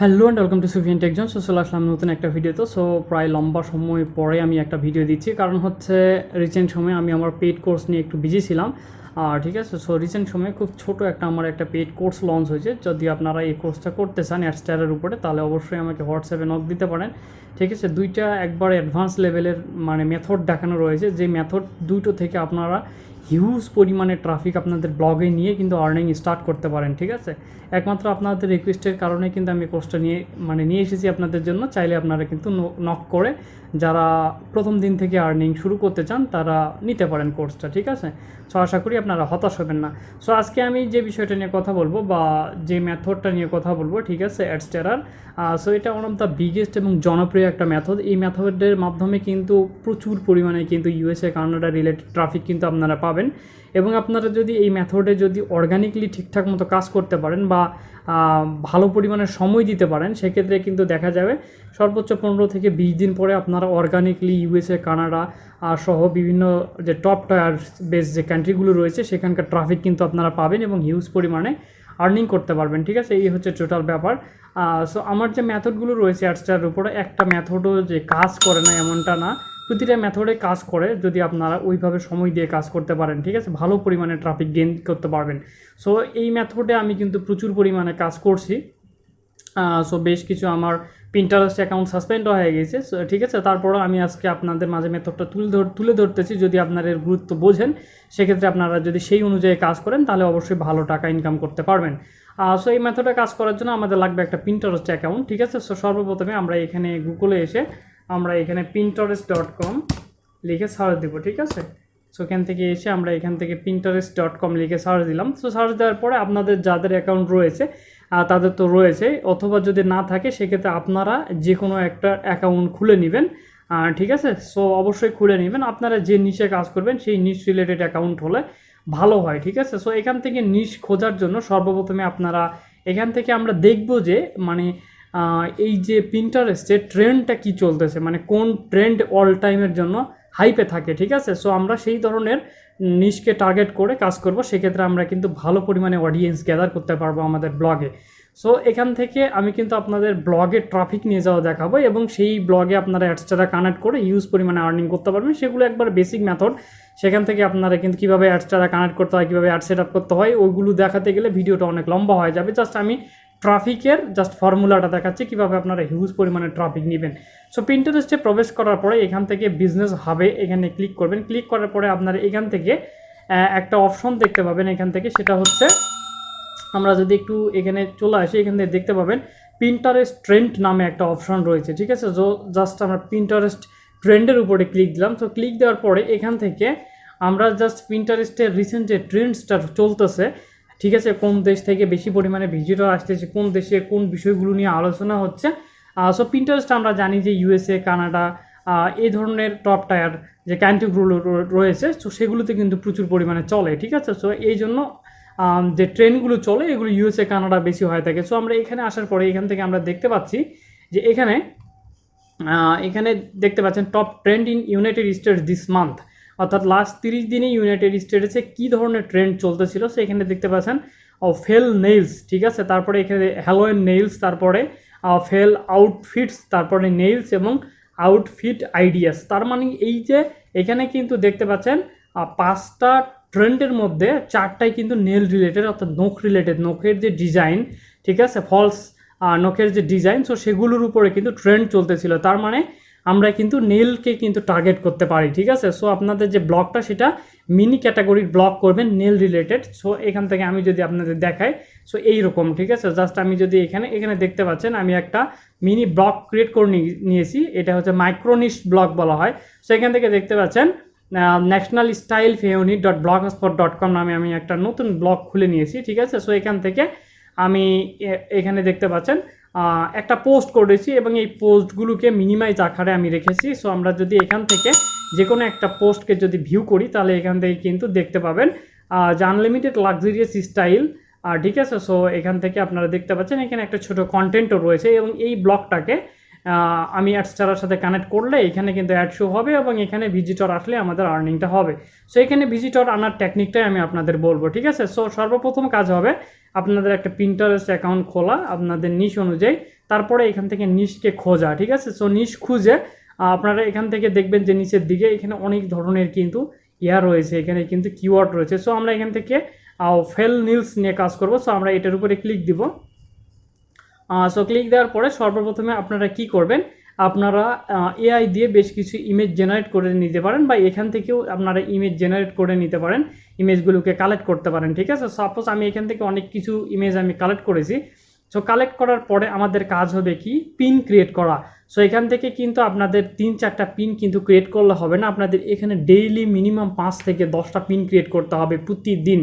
Hello and welcome to Sufiyan Techzone so চলে আসলাম নতুন একটা ভিডিওতে সো প্রায় লম্বা সময় পরে আমি একটা ভিডিও দিচ্ছি। কারণ হচ্ছে রিসেন্ট সময়ে আমি আমার পেড কোর্স নিয়ে একটু বিজি ছিলাম। আর ঠিক আছে সো রিসেন্ট সময়ে খুব ছোট একটা আমার একটা পেড কোর্স লঞ্চ হয়েছে। যদি আপনারা এই কোর্সটা করতে চান অ্যাডস্টারের উপরে, তাহলে অবশ্যই আমাকে হোয়াটসঅ্যাপে নক দিতে পারেন। ঠিক আছে, দুইটা একবার অ্যাডভান্স লেভেলের মানে মেথড দেখানো রয়েছে। যে মেথড দুটো থেকে আপনারা হিউজ পরিমাণে ট্রাফিক আপনাদের ব্লগে নিয়ে কিন্তু আর্নিং স্টার্ট করতে পারেন, ঠিক আছে? একমাত্র আপনাদের রিকোয়েস্টের কারণে কিন্তু আমি কোর্সটা নিয়ে মানে নিয়ে এসেছি আপনাদের জন্য। চাইলে আপনারা কিন্তু নক করে যারা প্রথম দিন থেকে আর্নিং শুরু করতে চান, তারা নিতে পারেন কোর্সটা ঠিক আছে? সো আশা করি আপনারা হতাশ হবেন না। সো আজকে আমি যে বিষয়টা নিয়ে কথা বলব বা যে মেথডটা নিয়ে কথা বলব, ঠিক আছে? অ্যাডস্টেরার সো এটা ওয়ান অফ দ্য বিগেস্ট এবং জনপ্রিয় একটা মেথড এই মেথডের মাধ্যমে কিন্তু প্রচুর পরিমাণে কিন্তু ইউএসএ কানাডা রিলেটেড ট্রাফিক কিন্তু আপনারা পাবেন। এবং আপনারা যদি এই মেথডে যদি অর্গানিকলি ঠিকঠাক মতো কাজ করতে পারেন বা ভালো পরিমাণে সময় দিতে পারেন, সেক্ষেত্রে কিন্তু দেখা যাবে সর্বোচ্চ পনেরো থেকে বিশ দিন পরে আপনারা অর্গানিকলি ইউএসএ কানাডা সহ বিভিন্ন যে টপ টায়ার বেস যে কান্ট্রিগুলো রয়েছে, সেখানকার ট্রাফিক কিন্তু আপনারা পাবেন এবং হিউজ পরিমাণে আর্নিং করতে পারবেন। ঠিক আছে? এই হচ্ছে টোটাল ব্যাপার। সো আমার যে মেথডগুলো রয়েছে অ্যাডস্টারের উপরে, একটা মেথডও যে কাজ করে না, এমনটা না। প্রতিটা মেথডে কাজ করে যদি আপনারা ওইভাবে সময় দিয়ে কাজ করতে পারেন, ঠিক আছে? ভালো পরিমাণে ট্রাফিক গেইন করতে পারবেন। সো এই মেথডে আমি কিন্তু প্রচুর পরিমাণে কাজ করছি। সো বেশ কিছু আমার পিন্টারেস্ট অ্যাকাউন্ট সাসপেন্ড হয়ে গেছে। সো ঠিক আছে? তারপরও আমি আজকে আপনাদের মাঝে মেথডটা তুলে ধর তুলে ধরতেছি। যদি আপনার এর গুরুত্ব বোঝেন, সেক্ষেত্রে আপনারা যদি সেই অনুযায়ী কাজ করেন, তাহলে অবশ্যই ভালো টাকা ইনকাম করতে পারবেন। সো এই মেথডে কাজ করার জন্য আমাদের লাগবে একটা পিন্টারেস্ট অ্যাকাউন্ট ঠিক আছে? সো সর্বপ্রথমে আমরা এখানে গুগলে এসে আমরা এখানে পিন্টারেস্ট ডট কম লিখে সার্চ দেবো, ঠিক আছে? সো এখান থেকে এসে আমরা এখান থেকে পিন্টারেস্ট ডট কম লিখে সার্চ দিলাম। সো সার্চ দেওয়ার পরে আপনাদের যাদের অ্যাকাউন্ট রয়েছে তাদের তো রয়েছে, অথবা যদি না থাকে, সেক্ষেত্রে আপনারা যে কোনো একটা অ্যাকাউন্ট খুলে নেবেন ঠিক আছে? সো অবশ্যই খুলে নেবেন। আপনারা যে নিচে কাজ করবেন, সেই নিচ রিলেটেড অ্যাকাউন্ট হলে ভালো হয়, ঠিক আছে? সো এখান থেকে নিচ খোঁজার জন্য সর্বপ্রথমে আপনারা এখান থেকে আমরা দেখব যে মানে এই যে পিন্টারেস্টে ট্রেন্ডটা কি চলতেছে? মানে কোন ট্রেন্ড অল টাইমের জন্য হাইপে থাকে, ঠিক আছে? সো আমরা সেই ধরনের নিশকে টার্গেট করে কাজ করব, সেক্ষেত্রে আমরা কিন্তু ভালো পরিমাণে অডিয়েন্স গ্যাদার করতে পারব আমাদের ব্লগে সো এখান থেকে আমি কিন্তু আপনাদের ব্লগে ট্রাফিক নিয়ে যাওয়া দেখাবো এবং সেই ব্লগে আপনারা অ্যাডসটা কানেক্ট করে ইউজ পরিমাণে আর্নিং করতে পারবেন, সেগুলো একবার বেসিক মেথড সেখান থেকে আপনারা কিন্তু কীভাবে অ্যাডসটা কানেক্ট করতে হয়, কীভাবে অ্যাড সেট আপ করতে হয়, ওইগুলো দেখাতে গেলে ভিডিওটা অনেক লম্বা হয়ে যাবে। জাস্ট আমি ট্রাফিকের জাস্ট ফর্মুলাটা দেখাচ্ছে, কীভাবে আপনারা হিউজ পরিমাণে ট্রাফিক নেবেন। সো পিন্টারেস্টে প্রবেশ করার পরে এখান থেকে বিজনেস হাবে এখানে ক্লিক করবেন। ক্লিক করার পরে আপনারা এখান থেকে একটা অপশন দেখতে পাবেন এখান থেকে, সেটা হচ্ছে, আমরা যদি একটু এখানে চলে আসি, এখান থেকে দেখতে পাবেন পিন্টারেস্ট ট্রেন্ড নামে একটা অপশন রয়েছে, ঠিক আছে? জাস্ট আমরা পিন্টারেস্ট ট্রেন্ডের উপরে ক্লিক দিলাম। তো ক্লিক দেওয়ার পরে এখান থেকে আমরা জাস্ট পিন্টারেস্টের রিসেন্ট যে ট্রেন্ডসটা চলতেছে ঠিক আছে, কোন দেশ থেকে বেশি পরিমাণে ভিজিটর আসতেছে, কোন দেশে কোন বিষয়গুলো নিয়ে আলোচনা হচ্ছে। সো পিন্টারেস্ট আমরা জানি যে ইউএসএ কানাডা এই ধরনের টপ টায়ার যে ক্যান্টিগুলো রয়েছে সো সেগুলোতে কিন্তু প্রচুর পরিমাণে চলে, ঠিক আছে? সো এই জন্য যে ট্রেনগুলো চলে, এগুলো ইউএসএ কানাডা বেশি হয়ে থাকে। সো আমরা এখানে আসার পরে এখান থেকে আমরা দেখতে পাচ্ছি যে এখানে এখানে দেখতে পাচ্ছেন top trend in United States this month অর্থাৎ লাস্ট তিরিশ দিনে ইউনাইটেড স্টেটসে কী ধরনের ট্রেন্ড চলতেছিল সো এখানে দেখতে পাচ্ছেন ফেল নেইলস ঠিক আছে? তারপরে এখানে হ্যালোয়েন নেইলস তারপরে ফেল আউটফিটস তারপরে নেইলস এবং আউটফিট আইডিয়াস তার মানে এই যে এখানে কিন্তু দেখতে পাচ্ছেন পাঁচটা ট্রেন্ডের মধ্যে চারটাই কিন্তু নেল রিলেটেড অর্থাৎ নখ রিলেটেড নখের যে ডিজাইন ঠিক আছে? ফলস নখের যে ডিজাইন সো সেগুলোর উপরে কিন্তু ট্রেন্ড চলতেছিল। তার মানে আমরা কিন্তু নেলকে কিন্তু টার্গেট করতে পারি, ঠিক আছে? সো আপনাদের যে ব্লগটা সেটা মিনি ক্যাটাগরির ব্লগ করবেন নেল রিলেটেড সো এখান থেকে আমি যদি আপনাদের দেখাই সো এইরকম, ঠিক আছে? জাস্ট আমি যদি এখানে এখানে দেখতে পাচ্ছেন, আমি একটা মিনি ব্লগ ক্রিয়েট করে নিয়ে- নিয়েছি। এটা হচ্ছে মাইক্রোনিশ ব্লগ বলা হয়। সো এখান থেকে দেখতে পাচ্ছেন ন্যাশনাল স্টাইল ফেওনি dot blogspot dot com নামে আমি একটা নতুন ব্লগ খুলে নিয়েছি, ঠিক আছে? সো এখান থেকে আমি এখানে দেখতে পাচ্ছেন একটা পোস্ট করেছি এবং এই পোস্টগুলোকে মিনিমাইজ আকারে আমি রেখেছি। সো আমরা যদি এখান থেকে যে কোনো একটা পোস্টকে যদি ভিউ করি, তাহলে এখান থেকে কিন্তু দেখতে পাবেন যে আনলিমিটেড লাক্সারিয়াস স্টাইল আর ঠিক আছে? সো এখান থেকে আপনারা দেখতে পাচ্ছেন, এখানে একটা ছোট কন্টেন্টও রয়েছে এবং এই ব্লগটাকে আমি অ্যাডস্টারের সাথে কানেক্ট করলে এখানে কিন্তু অ্যাড শো হবে এবং এখানে ভিজিটর আসলে আমাদের আর্নিংটা হবে। সো এখানে ভিজিটর আনার টেকনিকটাই আমি আপনাদের বলব, ঠিক আছে? সো সর্বপ্রথম কাজ হবে আপনাদের একটা প্রিন্টারেস্ট অ্যাকাউন্ট খোলা আপনাদের নিশ অনুযায়ী, তারপরে এখান থেকে নিশকে খোঁজা, ঠিক আছে? সো নিশ খুঁজে আপনারা এখান থেকে দেখবেন যে নিচের দিকে এখানে অনেক ধরনের কিন্তু ইয়া রয়েছে, এখানে কিন্তু কিওয়ার্ড রয়েছে। সো আমরা এখান থেকে ফেল নিলস নিয়ে কাজ করব। সো আমরা এটার উপরে ক্লিক দিব। সো ক্লিক দেওয়ার পরে সর্বপ্রথমে আপনারা কি করবেন আপনারা এআই দিয়ে বেশ কিছু ইমেজ জেনারেট করে নিতে পারেন বা এখান থেকেও আপনারা ইমেজ জেনারেট করে নিতে পারেন ইমেজগুলোকে কালেক্ট করতে পারেন, ঠিক আছে? সাপোজ আমি এখান থেকে অনেক কিছু ইমেজ আমি কালেক্ট করেছি সো কালেক্ট করার পরে আমাদের কাজ হবে কি? পিন ক্রিয়েট করা। সো এখান থেকে কিন্তু আপনাদের তিন চারটা পিন কিন্তু ক্রিয়েট করলে হবে না। আপনাদের এখানে ডেইলি মিনিমাম পাঁচ থেকে দশটা পিন ক্রিয়েট করতে হবে প্রতিদিন।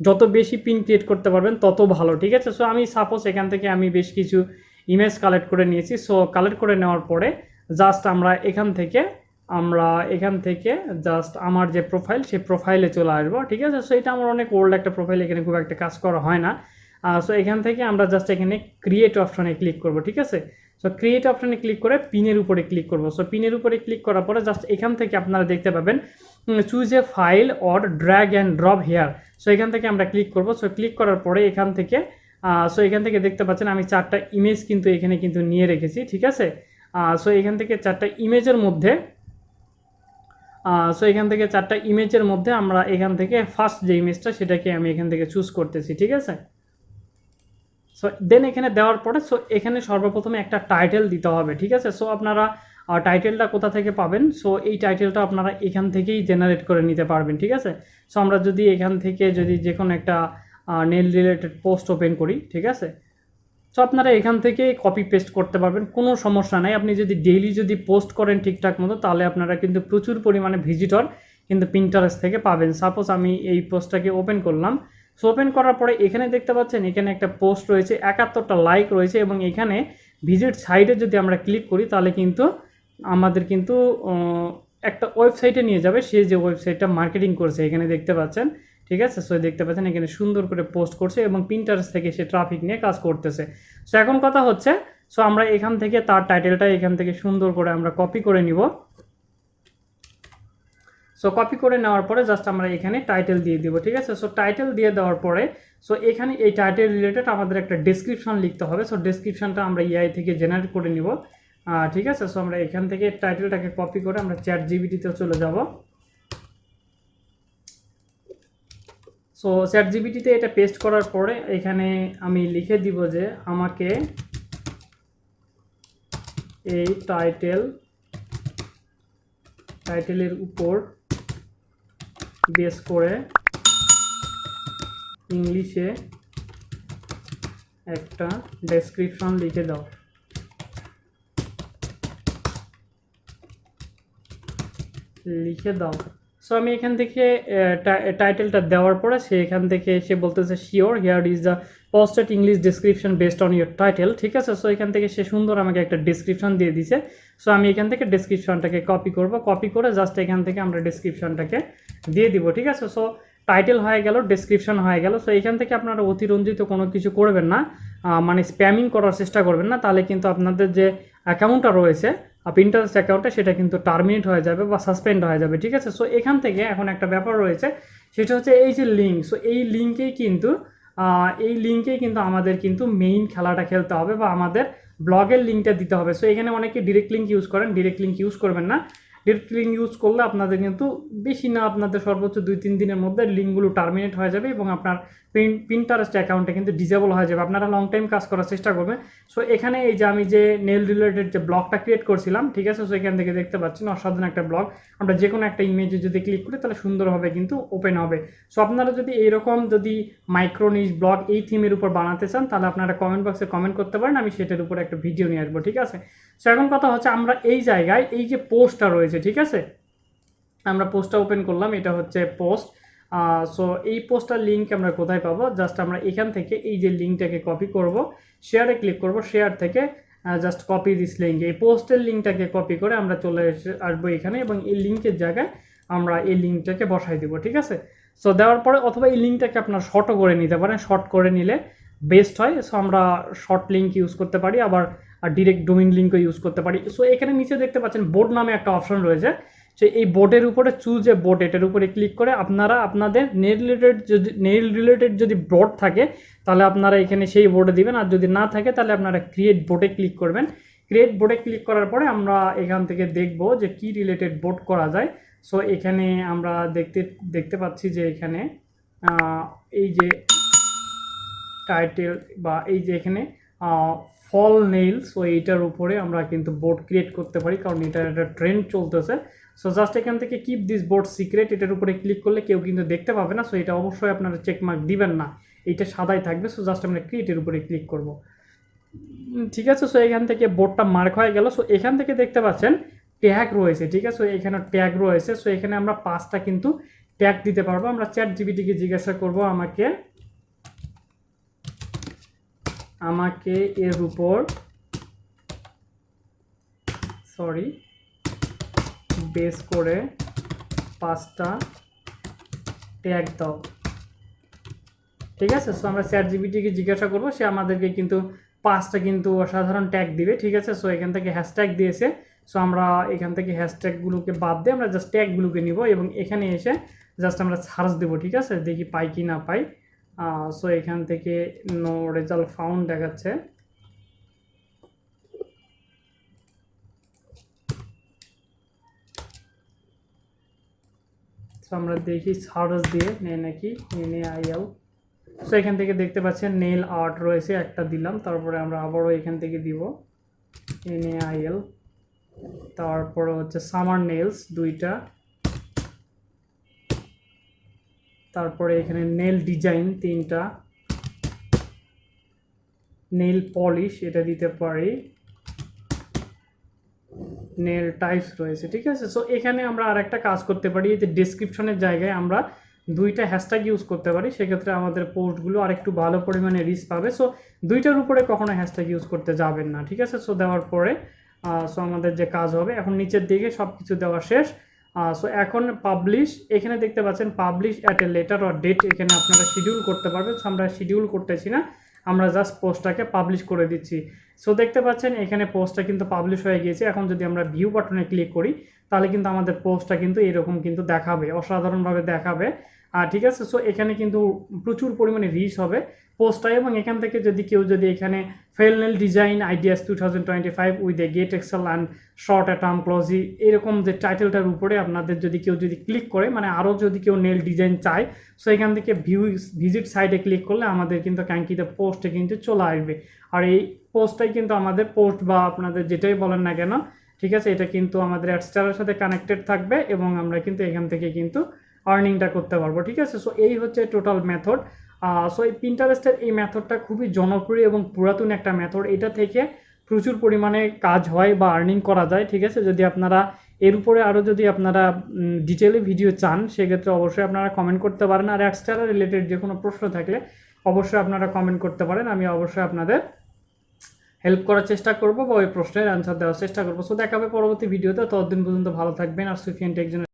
যত বেশি পিন ক্রিয়েট করতে পারবেন, তত ভালো, ঠিক আছে? সো আমি সাপোজ এখান থেকে আমি বেশ কিছু ইমেজ কালেক্ট করে নিয়েছি। সো কালেক্ট করে নেওয়ার পরে জাস্ট আমরা এখান থেকে, আমরা এখান থেকে জাস্ট আমার যে প্রোফাইল সেই প্রোফাইলে চলে আসব, ঠিক আছে? সো এটা আমার অনেক ওল্ড একটা প্রোফাইল এখানে খুব একটা কাজ করা হয় না। সো এখান থেকে আমরা জাস্ট এখানে ক্রিয়েট অপশনে ক্লিক করব, ঠিক আছে? সো ক্রিয়েট অপশনে ক্লিক করে পিনের উপরে ক্লিক করব। সো পিনের উপরে ক্লিক করার পরে জাস্ট এখান থেকে আপনারা দেখতে পাবেন choose a file or drag and drop here so এখান থেকে আমরা ক্লিক করব। সো ক্লিক করার পরে এখান থেকে সো এখান থেকে দেখতে পাচ্ছেন আমি চারটা ইমেজ কিন্তু এখানে কিন্তু নিয়ে রেখেছি, ঠিক আছে? সো এখান থেকে চারটা ইমেজের মধ্যে সো এখান থেকে চারটা ইমেজের মধ্যে আমরা এখান থেকে ফার্স্ট যে ইমেজটা সেটাকে আমি এখান থেকে চুজ করতেছি, ঠিক আছে? সো দেন এখানে দেওয়ার পরে সো এখানে সর্বপ্রথমে একটা টাইটেল দিতে হবে, ঠিক আছে? সো আপনারা টাইটেলটা কোথা থেকে পাবেন? সো এই টাইটেলটা আপনারা এখান থেকেই জেনারেট করে নিতে পারবেন, ঠিক আছে? সো আমরা যদি এখান থেকে যদি যে কোনো একটা নেল রিলেটেড পোস্ট ওপেন করি, ঠিক আছে? সো আপনারা এখান থেকে কপি পেস্ট করতে পারবেন, কোনো সমস্যা নাই। আপনি যদি ডেইলি যদি পোস্ট করেন ঠিকঠাক মতো, তাহলে আপনারা কিন্তু প্রচুর পরিমাণে ভিজিটর কিন্তু পিন্টারেস্ট থেকে পাবেন। সাপোজ আমি এই পোস্টটাকে ওপেন করলাম। সো ওপেন করার পরে এখানে দেখতে পাচ্ছেন, এখানে একটা পোস্ট রয়েছে, একাত্তরটা লাইক রয়েছে এবং এখানে ভিজিট সাইডে যদি আমরা ক্লিক করি, তাহলে কিন্তু আমাদের কিন্তু একটা ওয়েবসাইটে নিয়ে যাবে। সে যে ওয়েবসাইটটা মার্কেটিং করছে, এখানে দেখতে পাচ্ছেন। ঠিক আছে? সো দেখতে পাচ্ছেন, এখানে সুন্দর করে পোস্ট করছে এবং প্রিন্টার্স থেকে সে ট্রাফিক নিয়ে কাজ করতেছে। সো এখন কথা হচ্ছে সো আমরা এখান থেকে তার টাইটেলটা এখান থেকে সুন্দর করে আমরা কপি করে নিব। সো কপি করে নেওয়ার পরে জাস্ট আমরা এখানে টাইটেল দিয়ে দিব, ঠিক আছে? সো টাইটেল দিয়ে দেওয়ার পরে সো এখানে এই টাইটেল রিলেটেড আমাদের একটা ডেসক্রিপশন লিখতে হবে। সো ডেসক্রিপশনটা আমরা ইআই থেকে জেনারেট করে নিব। ঠিক আছে? সো আমরা এখান থেকে টাইটেলটাকে কপি করে আমরা চ্যাট জিবিটিতে চলে যাব। সো চ্যাট জিবিটিতে এটা পেস্ট করার পরে এখানে আমি লিখে দিব যে আমাকে এই টাইটেল টাইটেলের উপর বেস করে ইংলিশে একটা ডেসক্রিপশন লিখে দাও। লিখে দাও। সো আমি এখান থেকে টাইটেলটা দেওয়ার পরে সে এখান থেকে সে বলতেছে sure here is the posted English description based on your title ঠিক আছে? সো এখান থেকে সে সুন্দর আমাকে একটা ডিসক্রিপশন দিয়ে দিছে। সো আমি এখান থেকে ডিসক্রিপশনটাকে কপি করব। কপি করে জাস্ট এখান থেকে আমরা ডিসক্রিপশনটাকে দিয়ে দিব, ঠিক আছে? সো টাইটেল হয়ে গেল ডেসক্রিপশন হয়ে গেল। সো এখান থেকে আপনারা অতিরঞ্জিত কোনো কিছু করবেন না। মানে স্প্যামিং করার চেষ্টা করবেন না। তাহলে কিন্তু আপনাদের যে অ্যাকাউন্টটা রয়েছে ইন্টারেস্ট অ্যাকাউন্টে সেটা কিন্তু টার্মিনেট হয়ে যাবে বা সাসপেন্ড হয়ে যাবে, ঠিক আছে? সো এখান থেকে এখন একটা ব্যাপার রয়েছে, সেটা হচ্ছে এই যে লিঙ্ক সো এই লিঙ্কেই কিন্তু এই লিঙ্কেই কিন্তু আমাদের কিন্তু মেইন খেলাটা খেলতে হবে বা আমাদের ব্লগের লিঙ্কটা দিতে হবে। সো এখানে অনেকে ডিরেক্ট লিঙ্ক ইউজ করেন ডিরেক্ট লিঙ্ক ইউজ করবেন না। ডিরেক্ট লিঙ্ক ইউজ করলে আপনাদের কিন্তু বেশি না, আপনাদের সর্বোচ্চ দুই তিন দিনের মধ্যে লিঙ্কগুলো টার্মিনেট হয়ে যাবে এবং আপনার পিন্টারেস্ট অ্যাকাউন্টে কিন্তু ডিজেবল হয়ে যাবে। আপনারা লং টাইম কাজ করার চেষ্টা করবেন। সো এখানে এই যে আমি যে নেল রিলেটেড যে ব্লগটা ক্রিয়েট করছিলাম, ঠিক আছে? সো এখান থেকে দেখতে পাচ্ছেন অসাধারণ একটা ব্লগ আমরা যে কোনো একটা ইমেজে যদি ক্লিক করি, তাহলে সুন্দরভাবে কিন্তু ওপেন হবে। সো আপনারা যদি এইরকম যদি মাইক্রোনিজ ব্লগ এই থিমের উপর বানাতে চান, তাহলে আপনারা কমেন্ট বক্সে কমেন্ট করতে পারেন। আমি সেটার উপর একটা ভিডিও নিয়ে আসব, ঠিক আছে? সো এখন কথা হচ্ছে আমরা এই জায়গায় এই যে পোস্টটা রয়েছে, ঠিক আছে? আমরা পোস্টটা ওপেন করলাম। এটা হচ্ছে পোস্ট সো এই পোস্টার লিঙ্ক আমরা কোথায় পাবো? জাস্ট আমরা এখান থেকে এই যে লিঙ্কটাকে কপি করব শেয়ারে ক্লিক করব শেয়ার থেকে জাস্ট কপি দিস লিঙ্ক এই পোস্টের লিঙ্কটাকে কপি করে আমরা চলে আসব এখানে এবং এই লিঙ্কের জায়গায় আমরা এই লিঙ্কটাকে বসাই দেবো, ঠিক আছে? সো দেওয়ার পরে অথবা এই লিঙ্কটাকে আপনার শর্টও করে নিতে পারেন। শর্ট করে নিলে বেস্ট হয়। সো আমরা শর্ট লিঙ্ক ইউজ করতে পারি, আবার ডিরেক্ট ডোমিন লিঙ্কও ইউজ করতে পারি। সো এখানে নিচে দেখতে পাচ্ছেন বোর্ড নামে একটা অপশন রয়েছে। সো এই বোর্ডের উপরে চুজ এ বোর্ড এটার উপরে ক্লিক করে আপনারা আপনাদের নেল রিলেটেড যদি নেল রিলেটেড যদি বোর্ড থাকে, তাহলে আপনারা এখানে সেই বোর্ডে দিবেন। আর যদি না থাকে, তাহলে আপনারা ক্রিয়েট বোর্ডে ক্লিক করবেন। ক্রিয়েট বোর্ডে ক্লিক করার পরে আমরা এখান থেকে দেখব যে কি রিলেটেড বোর্ড করা যায়। সো এখানে আমরা দেখতে দেখতে পাচ্ছি যে এখানে এই যে টাইটেল বা এই যে এখানে ফল নেইল সো এইটার উপরে আমরা কিন্তু বোর্ড ক্রিয়েট করতে পারি। কারণ এটার একটা ট্রেন্ড চলতেছে। সো জাস্ট এখান থেকে কিপ দিস বোর্ড সিক্রেট এটার উপরে ক্লিক করলে কেউ কিন্তু দেখতে পাবে না সো এটা অবশ্যই আপনারা চেক মার্ক দিবেন না, এইটা সাদাই থাকবে সো জাস্ট আমরা ক্রিয়েটের উপরে ক্লিক করব। ঠিক আছে সো এখান থেকে বোর্ডটা মার্ক হয়ে গেল সো এখান থেকে দেখতে পাচ্ছেন ট্যাগ রয়েছে, ঠিক আছে এখানে ট্যাগ রয়েছে সো এখানে আমরা পাঁচটা কিন্তু ট্যাগ দিতে পারব, আমরা চ্যাট জিবিটিকে জিজ্ঞাসা করব আমাকে আমাকে এর উপর সরি বেস করে পাঁচটা ট্যাগ দাও। ঠিক আছে? সো আমরা চ্যাট জিবিটিকে জিজ্ঞাসা করব, সে আমাদেরকে কিন্তু পাঁচটা কিন্তু অসাধারণ ট্যাগ দিবে, ঠিক আছে? সো এখান থেকে হ্যাশট্যাগ দিয়েছে। সো আমরা এখান থেকে হ্যাশট্যাগুলোকে বাদ দিয়ে আমরা জাস্ট ট্যাগগুলোকে নিব এবং এখানে এসে জাস্ট আমরা সার্চ দেবো, ঠিক আছে? দেখি পাই কি না পাই। সো এখান থেকে নো রেজাল্ট ফাউন্ড দেখাচ্ছে। সো আমরা দেখি সার্চ দিয়ে নেই নাকি এনে আইএল সো এখান থেকে দেখতে পাচ্ছেন নেল আর্ট রয়েছে, একটা দিলাম। তারপরে আমরা আবারও এখান থেকে দিব এনে আইএল তারপরে হচ্ছে সামার নেলস দুইটা। তারপরে এখানে নেল ডিজাইন তিনটা। নেল পলিশ এটা দিতে পারি। নেল টাইপস রয়েছে, ঠিক আছে? সো এখানে আমরা আর একটা কাজ করতে পারি, এই যে ডিসক্রিপশনের জায়গায় আমরা দুইটা হ্যাশট্যাগ ইউজ করতে পারি, সেক্ষেত্রে আমাদের পোস্টগুলো আর একটু ভালো পরিমাণে রিচ পাবে। সো দুইটার উপরে কখনো হ্যাশট্যাগ ইউজ করতে যাবেন না, ঠিক আছে? সো দেওয়ার পরে সো আমাদের যে কাজ হবে, এখন নিচের দিকে সব কিছু দেওয়া শেষ। সো এখন পাবলিশ এখানে দেখতে পাচ্ছেন publish at a later or date এখানে আপনারা শিডিউল করতে পারবেন। সো আমরা শিডিউল করতেছি না, আমরা জাস্ট পোস্টটাকে পাবলিশ করে দিচ্ছি। সো দেখতে পাচ্ছেন, এখানে পোস্টটা কিন্তু পাবলিশ হয়ে গিয়েছে। এখন যদি আমরা ভিউ বাটনে ক্লিক করি, তাহলে কিন্তু আমাদের পোস্টটা কিন্তু এরকম কিন্তু দেখাবে, অসাধারণভাবে দেখাবে। ঠিক আছে? সো এখানে কিন্তু প্রচুর পরিমাণে রিচ হবে পোস্টটা এবং এখান থেকে যদি কেউ যদি এখানে fall nail design ideas two thousand twenty five with a get excel and short autumn classy এরকম যে টাইটেলটার উপরে আপনাদের যদি কেউ যদি ক্লিক করে মানে আরও যদি কেউ নেল ডিজাইন চায় সো এখান থেকে ভিউ ভিজিট সাইটে ক্লিক করলে আমাদের কিন্তু কাঙ্ক্ষিত পোস্টে কিন্তু চলে আসবে। আর এই পোস্টটাই কিন্তু আমাদের পোস্ট বা আপনাদের যেটাই বলেন না কেন, ঠিক আছে? এটা কিন্তু আমাদের অ্যাডস্টারের সাথে কানেক্টেড থাকবে এবং আমরা কিন্তু এখান থেকে কিন্তু আর্নিংটা করতে পারব, ঠিক আছে? সো এই হচ্ছে টোটাল মেথড সো এই পিন্টারেস্টের এই মেথডটা খুবই জনপ্রিয় এবং পুরাতন একটা মেথড এটা থেকে প্রচুর পরিমাণে কাজ হয় বা আর্নিং করা যায়, ঠিক আছে? যদি আপনারা, এর উপরে আরও যদি আপনারা ডিটেলে ভিডিও চান, সেক্ষেত্রে অবশ্যই আপনারা কমেন্ট করতে পারেন। আর অ্যাডস্টারা রিলেটেড যে কোনো প্রশ্ন থাকলে অবশ্যই আপনারা কমেন্ট করতে পারেন। আমি অবশ্যই আপনাদের হেল্প করার চেষ্টা করব বা ওই প্রশ্নের অ্যান্সার দেওয়ার চেষ্টা করব। সো দেখাবে পরবর্তী ভিডিওতে ততদিন পর্যন্ত ভালো থাকবেন। আর সুফিয়ান টেকজনের